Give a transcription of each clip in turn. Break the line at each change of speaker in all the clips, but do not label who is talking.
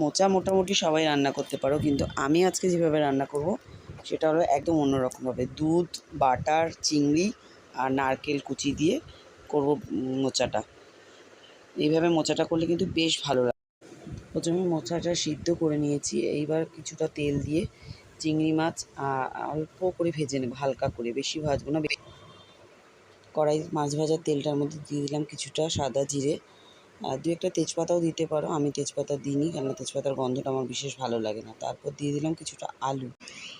মোচা মোটামুটি সবাই রান্না করতে পারো, কিন্তু আমি আজকে যেভাবে রান্না করব, সেটা হলো একদম অন্যরকমভাবে। দুধ, বাটার, চিংড়ি আর নারকেল কুচি দিয়ে করব মোচাটা। এইভাবে মোচাটা করলে কিন্তু বেশ ভালো লাগে। প্রথমে মোচাটা সিদ্ধ করে নিয়েছি, এইবার কিছুটা তেল দিয়ে চিংড়ি মাছ অল্প করে ভেজে নেব, হালকা করে, বেশি ভাজবো না। কড়াই মাছ ভাজার তেলটার মধ্যে দিয়ে দিলাম কিছুটা সাদা জিরে আর দু একটা তেজপাতাও দিতে পারো। আমি তেজপাতা দিইনি, কেননা তেজপাতার গন্ধটা আমার বিশেষ ভালো লাগে না। তারপর দিয়ে দিলাম কিছুটা আলু।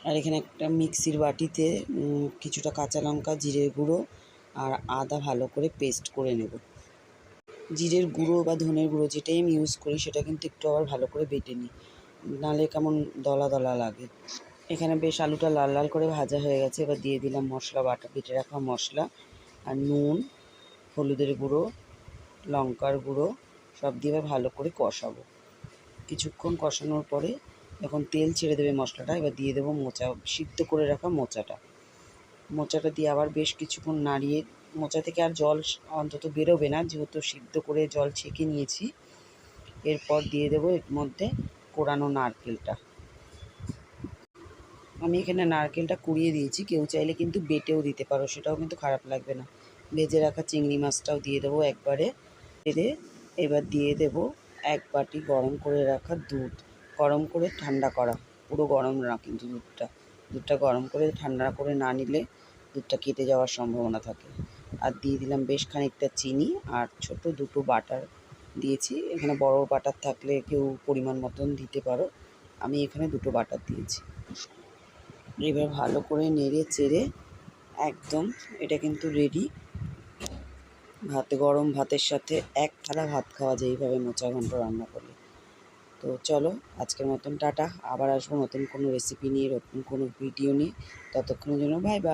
আর এখানে একটা মিক্সির বাটিতে কিছুটা কাঁচা লঙ্কা, জিরের গুঁড়ো আর আদা ভালো করে পেস্ট করে নেব। জিরের গুঁড়ো বা ধনের গুঁড়ো যেটাই আমি ইউজ করি, সেটা কিন্তু একটু আবার ভালো করে বেটে নিই। নাহলে কেমন দলা দলা লাগে। এখানে বেশ আলুটা লাল লাল করে ভাজা হয়ে গেছে। এবার দিয়ে দিলাম মশলা, বাটা, বেটে রাখা মশলা আর নুন, হলুদের গুঁড়ো লঙ্কার গুঁড়ো সব দিয়ে ভালো করে কষাবো। কিছুক্ষণ কষানোর পরে যখন তেল ছেড়ে দেবে মশলাটা, এবার দিয়ে দেবো মোচা, সিদ্ধ করে রাখা মোচাটা। মোচাটা দিয়ে আবার বেশ কিছুক্ষণ নাড়িয়ে, মোচা থেকে আর জল অন্তত বেরোবে না, যেহেতু সিদ্ধ করে জল ছেঁকে নিয়েছি। এরপর দিয়ে দেবো এর মধ্যে কোরানো নারকেলটা। আমি এখানে নারকেলটা কুড়িয়ে দিয়েছি, কেউ চাইলে কিন্তু বেটেও দিতে পারো, সেটাও কিন্তু খারাপ লাগবে না। ভেজে রাখা চিংড়ি মাছটাও দিয়ে দেবো একবারে। দিয়ে এবার দিয়ে দেবো এক বাটি গরম করে রাখা দুধ। গরম করে ঠান্ডা করা, পুরো গরম না কিন্তু দুধটা। দুধটা গরম করে ঠান্ডা করে না নিলে দুধটা কেটে যাওয়ার সম্ভাবনা থাকে। আর দিয়ে দিলাম বেশ খানিকটা চিনি আর ছোট দুটো বাটার দিয়েছি। এখানে বড় বাটার থাকলে কেউ পরিমাণ মতন দিতে পারো। আমি এখানে দুটো বাটার দিয়েছি। এবার ভালো করে নেড়ে চেড়ে একদম এটা কিন্তু রেডি ভাত গরম, ভাতের সাথে এক থালা ভাত খাওয়া যায়। এইভাবে মোচা ঘন্ট রান্না করলে তো চলো, আজকের মতন টাটা। আবার আসব নতুন কোনো রেসিপি নিয়ে, নতুন কোনো ভিডিও নিয়ে। ততক্ষণের জন্য বাই বাই